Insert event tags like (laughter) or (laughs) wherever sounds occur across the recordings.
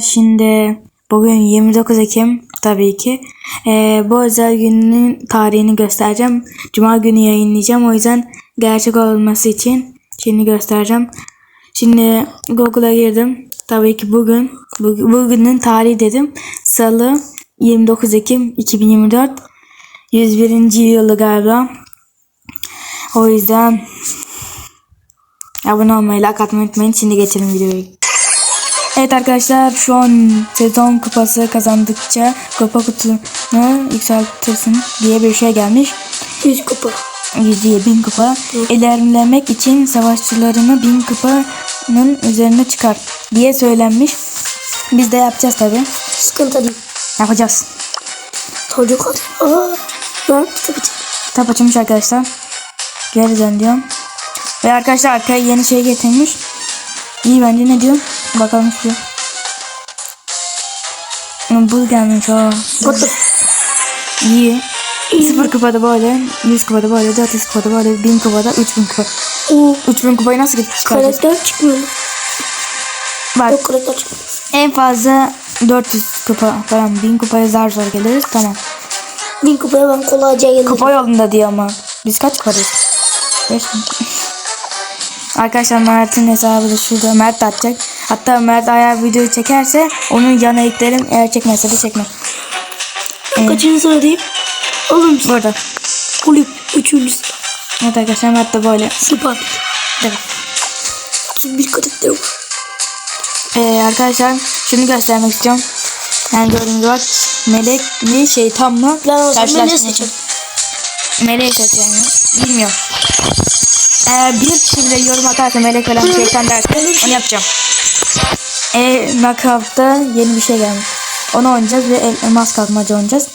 Şimdi bugün 29 Ekim tabii ki. Ee, bu özel günün tarihini göstereceğim. Cuma günü yayınlayacağım. O yüzden gerçek olması için şimdi göstereceğim. Şimdi Google'a girdim. Tabii ki bugün bu- bugünün tarihi dedim. Salı 29 Ekim 2024. 101. yılı galiba. O yüzden abone olmayı, like atmayı unutmayın. Şimdi geçelim videoyu. Evet arkadaşlar şu an sezon kupası kazandıkça kupa kutunu yükseltirsin diye bir şey gelmiş. 100 kupa. 100 diye 1000 kupa. İlerlemek için savaşçılarını 1000 kupanın üzerine çıkar diye söylenmiş. Biz de yapacağız tabi. Sıkıntı değil. Yapacağız. Çocuk hadi. Aa. Kitap açılmış arkadaşlar. Geri dön diyorum. Ve arkadaşlar arkaya yeni şey getirmiş. İyi bence ne diyor? Bakalım şu. Bu gelmiş ha. The İyi. 0 kupada böyle, 100 kupada böyle, 400 kupada böyle, 1000 kupada, 3000 kupa. Oo. 3000 kupayı nasıl çıkaracağız? Karakter çıkmıyor. Bak Yok karakter çıkmıyor. en fazla 400 kupa falan 1000 kupaya zar zor geliriz tamam. 1000 kupaya ben kolayca gelirim. Kupa yolunda diyor ama. Biz kaç kupadayız? 5000. Arkadaşlar Mert'in hesabı da şurada. Mert atacak. Hatta Mert eğer videoyu çekerse onun yanına eklerim. Eğer çekmezse de çekmem. Kaçıncı sıradayım? Oğlum Burada. kulüp. Üçüncüsü. Evet arkadaşlar Mert de böyle. Sıfat. Evet. 31 karakter var. Ee, arkadaşlar şunu göstermek istiyorum. Yani gördüğünüz gibi melek mi şeytan mı? Ben o zaman ne Karşılaştırmak seçeceğim? Meleği seçeceğim. Bilmiyorum. Eğer bir kişi bile yorum atarsa melek falan şeytan derse onu yapacağım. E, knockout'ta yeni bir şey gelmiş. Onu oynayacağız ve el- elmas kalkmaca oynayacağız.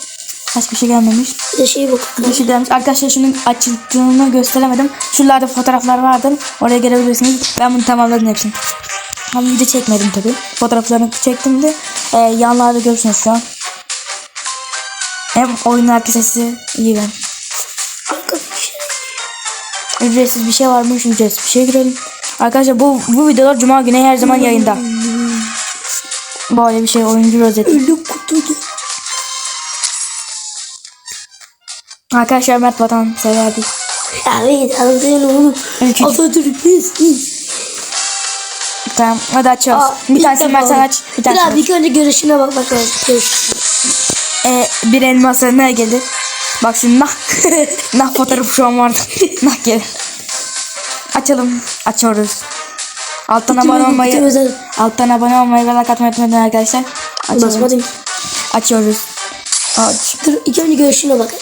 Başka bir şey gelmemiş. Bir şey bak. Bir şey gelmiş. Arkadaşlar şunun açıldığını gösteremedim. Şuralarda fotoğraflar vardır. Oraya gelebilirsiniz. Ben bunu tamamladım hepsini. Ama video çekmedim tabi. Fotoğraflarını çektim de e, yanlarda görürsünüz şu an. Hem oyunun arka sesi iyi ben. Ücretsiz bir şey varmış ücretsiz bir şey girelim. Arkadaşlar bu bu videolar cuma günü her zaman yayında. Böyle bir şey oyuncu rozeti. Ölü. Arkadaşlar Mert Vatan severdi. Ya evet anladın oğlum. Atatürk biz. Tamam hadi açıyoruz. bir tanesini Mert sen aç. Bir Bir aç. ilk önce görüşüne bak bakalım. Görüş. E, bir elmasa ne gelir? Bak şimdi nah. (laughs) nah fotoğrafı şu an vardı. (laughs) nah gelir. Açalım. Açıyoruz. Alttan abone olmayı, alttan abone olmayı ve like atmayı unutmayın arkadaşlar. Açalım. Basmadım. Açıyoruz. Aç. Dur ilk önce görüşüne bak.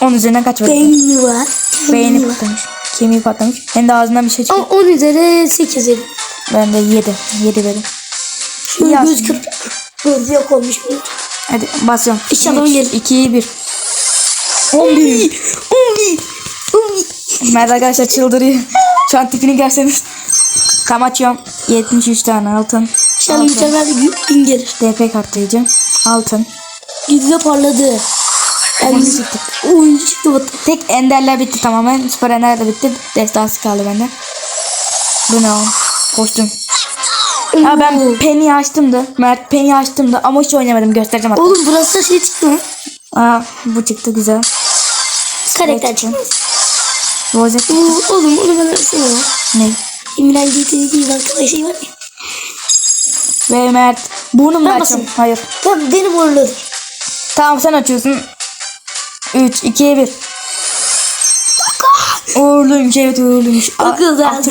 Onun üzerinden kaç var? Beyni var. Beyni patlamış. Kemiği patlamış. Hem de ağzından bir şey çıkıyor. 10 üzeri 8 verim. Ben de 7. 7 verim. Şöyle göz kırp. Göz yok olmuş. Hadi basıyorum. İnşallah on gelir. 2, 1. 11. 11. 11. Mert arkadaşlar çıldırıyor. Şu an tipini görseniz. Tam açıyorum. 73 tane altın. İnşallah mükemmel bir gün, gelir. DP kartlayıcı. Altın. Yüzde parladı. Oyuncu çıktı. oyuncu çıktı bak. Tek enderler bitti tamamen. Süper ender de bitti. Destansı kaldı bende. Bu ne o? Koştum. Ha ben Penny'i açtım da. Mert Penny'i açtım da ama hiç oynamadım. Göstereceğim hatta. Oğlum burası da şey çıktı mı? Aa bu çıktı güzel. Karakter. Rozet Oo, oğlum onu bana versene ya. ne? İmren GT'de değil arkadaş şey var ya. Ve Mert bunu mu Ben açayım? Hayır. Tamam benim oraları. Tamam sen açıyorsun. 3, 2, 1. Uğurluymuş evet uğurluymuş.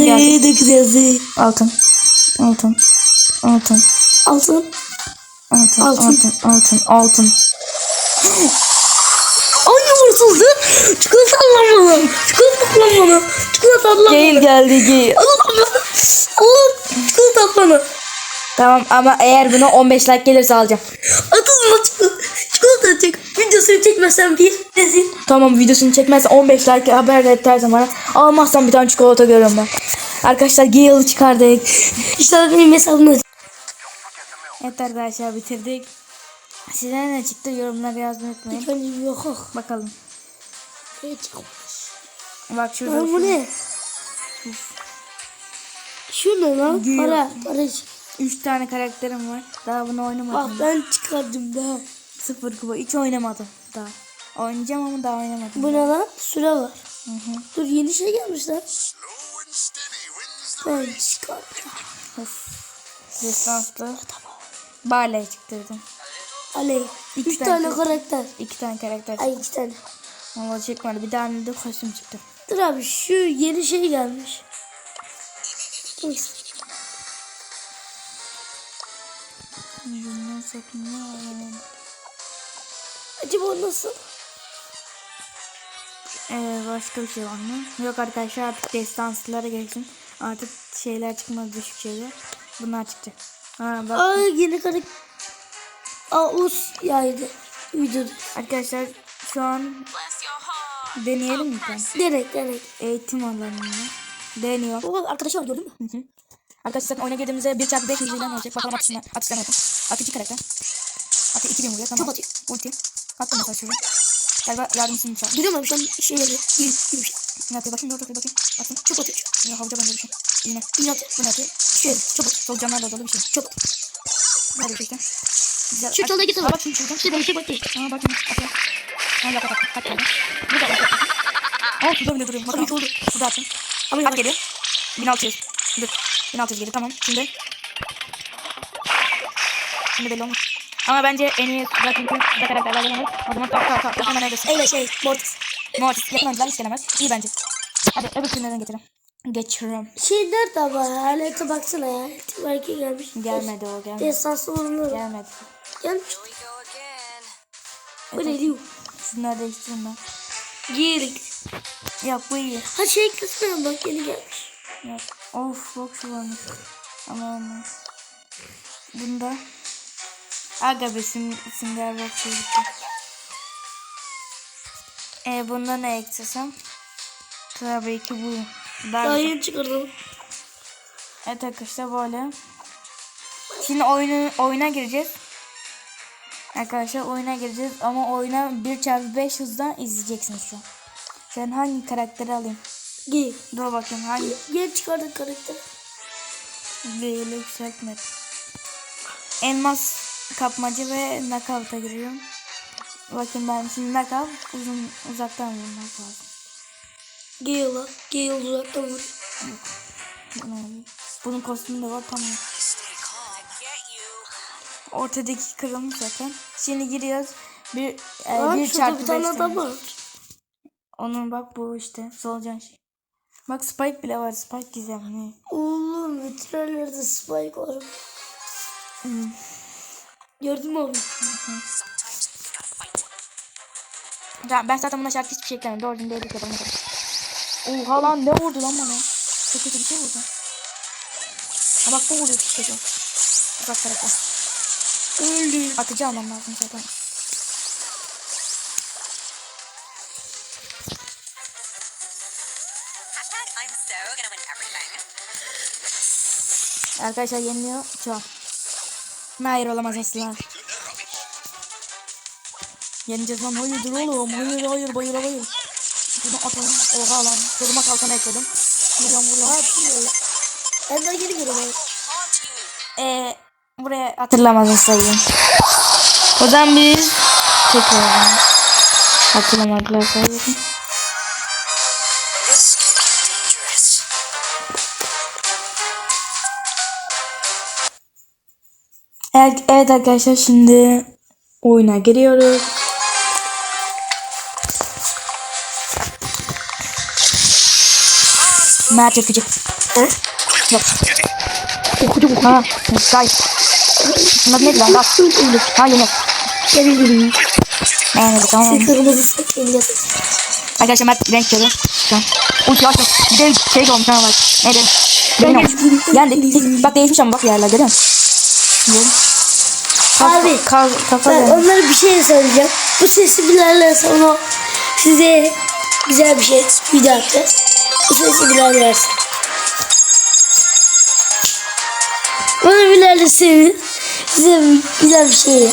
Geldi. yazdı. Dokuz yazdı. Altın. Altın. Altın. Altın. Altın. Altın. Altın. Altın. Altın. (laughs) atıldı. Çikolata anlamalı. Çikolata anlamalı. Çikolata anlamalı. Geyil geldi geyil. Allah'ım. Allah'ım. Çikolata anlamalı. Tamam ama eğer buna 15 like gelirse alacağım. Atılma çikolata. Çikolata çek. Videosunu çekmezsen bir rezil. Tamam videosunu çekmezsen 15 like haber et her zaman. Almazsan bir tane çikolata görüyorum ben. Arkadaşlar Gale'ı çıkardık. işte benim hesabımı. Evet arkadaşlar bitirdik. Size ne çıktı yorumlara yazmayı unutmayın. Ben yok. Bakalım. Ne çıkmış? Bak şurada. Lan bu ne? Şu ne lan? Gül. Para. Para. 3 tane karakterim var. Daha bunu Bak oynamadım. ben çıkardım daha. Sıfır kupa. Hiç oynamadım daha. Oynayacağım ama daha oynamadım. Bu ne lan? Süre var. Hı hı. Dur yeni şey gelmiş lan. Ben çıkardım. Of. Destanslı. Barley çıktırdım. Aley. İki Üç tane tane karakter. İki tane karakter. Ay iki tane. Valla çıkmadı. Bir tane de kostüm çıktı. Dur abi şu yeni şey gelmiş. Acaba o nasıl? Ee, başka bir şey var mı? Yok arkadaşlar artık destanslara geçtim. Artık şeyler çıkmadı düşük şeyler. Bunlar çıktı. Ha bak Aa yeni karakter. Aa us yaydı. Videoda. arkadaşlar şu an deneyelim mi? Direkt direkt. Eğitim alanında. Deniyor. O arkadaşı var gördün mü? Hı hı. Arkadaşlar oyuna girdiğimizde 1x5 hızıyla ne olacak? Bakalım atışına, atışlarına bakın. Atıcı karakter. Atı 2000 vuruyor tamam. Çok atıyor. Ulti. Attım mesela şuraya. Galiba yardımcısını çağır. Görüyor musun? Şu an şey yapıyor. Gibi, gibi bir şey. Ne atıyor bakayım dur bakayım. Attım. Çok atıyor. Ya havuca benziyor bir şey. Yine. İyi atıyor. Bu ne atıyor? Şöyle. Çabuk. Solucanlarla dolu bir şey. Çok atıyor. Bir şey. Güzel. Şu çalda git ama. bak şimdi şuradan. Şuradan şey bak. Aa bak. Atıyor. Aa at at. At geldi. Bu da at. Aa suda bile duruyor. Bak Tabii ki oldu. Suda attım. Ama yavaş. geliyor. 1600. Dur. 1600 geliyor tamam. Şimdi. Şimdi belli olmuş. Ama bence en iyi suda çünkü suda karakterlerden olur. O zaman kalk kalk kalk. Hemen neredesin? Öyle şey. Mortis. Mortis. Yakın hiç gelemez. İyi bence. Hadi öbür türlerden getirelim. Geçiyorum. Şey nerede ama? Halete baksana ya. Belki gelmiş. Gelmedi o gelmedi. Desanslı olanlar. Gelmedi. Bu ne diyor? Şunları değiştireyim ben. Giyerik. Yok bu iyi. Ha şey kısmına bak yeni gelmiş. Yok. Of çok şu varmış. Ama olmaz. Bunda Aga be sim, simger box gitti. E bunda ne eklesem? Tabii ki bu. Daha Daha yeni çıkardım. Evet arkadaşlar böyle. Şimdi oyunu, oyuna gireceğiz. Arkadaşlar oyuna gireceğiz ama oyuna 1x5 hızdan izleyeceksiniz şu an. Sen hangi karakteri alayım? Giy. Dur bakayım hangi Yeni çıkardık karakter. Böyle yükseltme. Elmas kapmaca ve knockout'a giriyorum. Bakın ben şimdi knockout uzun uzaktan vurmak lazım. Lan. Giy uzaktan vur. Oluyor? Bunun kostümü de var tamam. Ortadaki kırılmış zaten. Şimdi giriyoruz. Bir, e, Aa, bir çarpı bir tane adam var. Onun bak bu işte solucan şey. Bak Spike bile var. Spike gizemli. Oğlum vitrallerde spike var. Hmm. Gördün mü abi? Ya ben zaten buna şarkı hiçbir şey eklemedim. Doğru değil ya bana. Oha lan ne vurdu lan bana? Çok kötü bir şey vurdu. Ha bak bu vuruyor. Uzak tarafa. Öldü. Atıcı almam lazım zaten. Arkadaşlar yeniliyor an. Hayır olamaz asla. Yeneceğiz lan hayırdır oğlum. Hayır hayır hayır hayır. Bunu atalım. Oha lan. Koruma kalkanı ekledim. Ben daha yeni görüyorum abi. Eee buraya hatırlamaz sayayım. O zaman biz tekrar hatırlamadılar dangerous. Evet, evet arkadaşlar şimdi oyuna giriyoruz. Mert yapıcı. He? Yok. Okudum okudum. Ha, gay. Bunlar neydi lan? Bak. Ha yeni. Gel yürüyün. Beğenmedik tamam. Sen kırmızı. Arkadaşlar Mert renk çalıyor. Şu an. Ulti açtım. Bir de şey de olmuş ha bak. Neydi? Benim olmuş. Yani bak değişmiş ama bak yerler görüyor musun? Görüyor musun? Abi. Kafa, kafa Ben dönüyor. onlara bir şey söyleyeceğim. Bu sesi bilenler sonra size güzel bir şey video atacağız. Bu sesi bilen versin. Onu bilenler sevin. Size güzel bir şey.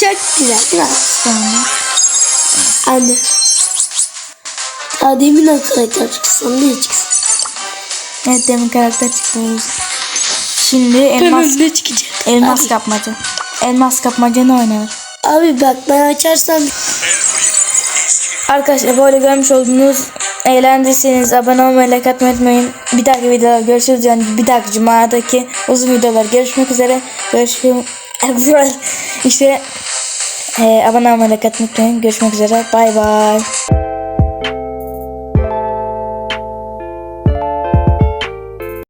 Çok güzel değil mi? Anne. Daha demin o karakter çıktı. Sonra ne çıksın? Evet demin karakter çıktı. Şimdi elmas Önümde çıkacak. elmas Abi, kapmaca. Elmas kapmaca ne oynanır? abi bak ben açarsam Arkadaşlar böyle görmüş olduğunuz eğlendiyseniz abone olmayı, like atmayı unutmayın. Bir dahaki videoda görüşürüz. Yani bir dahaki cumadaki uzun videolar görüşmek üzere. Görüşmek (laughs) işte e, abone olmayı, like atmayı unutmayın. Görüşmek üzere. Bay bay.